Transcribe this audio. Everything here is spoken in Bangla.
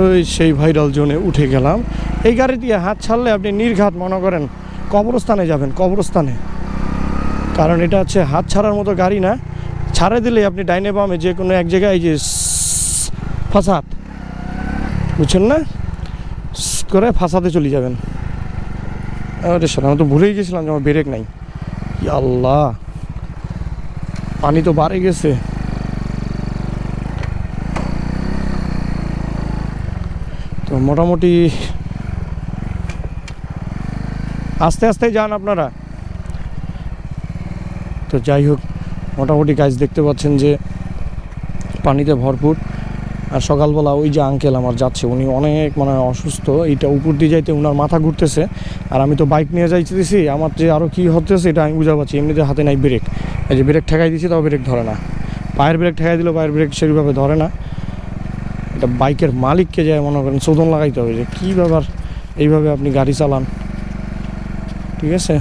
ওই সেই ভাইরাল জোনে উঠে গেলাম। এই গাড়ি দিয়ে হাত ছাড়লে আপনি নির্ঘাত মনে করেন, কবরস্থানে যাবেন, কবরস্থানে। কারণ এটা হচ্ছে হাত ছাড়ার মতো গাড়ি না। ছাড়ে দিলে আপনি ডাইনে বামে যে কোনো এক জায়গায় যে ফাসাদ, বুঝছেন না? করে ফাসাদে চলে যাবেন। শোনা, আমি তো ভুলেই গেছিলাম যে আমার ব্রেক নাই। আল্লাহ পানি তো বাড়ে গেছে। তো মোটামুটি আস্তে আস্তে যান আপনারা। তো যাই হোক, মোটামুটি গাছ দেখতে পাচ্ছেন যে পানিতে ভরপুর। আর সকালবেলা ওই যে আঙ্কেল আমার যাচ্ছে, উনি অনেক মানে অসুস্থ, এইটা উপর দিয়ে যাইতে ওনার মাথা ঘুরতেছে। আর আমি তো বাইক নিয়ে যাইতেছি, আমার যে আরও কী হতেছে এটা আমি বুঝা পাচ্ছি, এমনিতে হাতে নাই ব্রেক এই যে ব্রেক ঠেকাই দিয়েছি তাও ব্রেক ধরে না। পায়ের ব্রেক ঠেকাই দিলেও পায়ের ব্রেক সেইভাবে ধরে না। এটা বাইকের মালিককে যায় মনে করেন শোধন লাগাইতে হবে যে কী ব্যাপার? এইভাবে আপনি গাড়ি চালান। ঠিক আছে?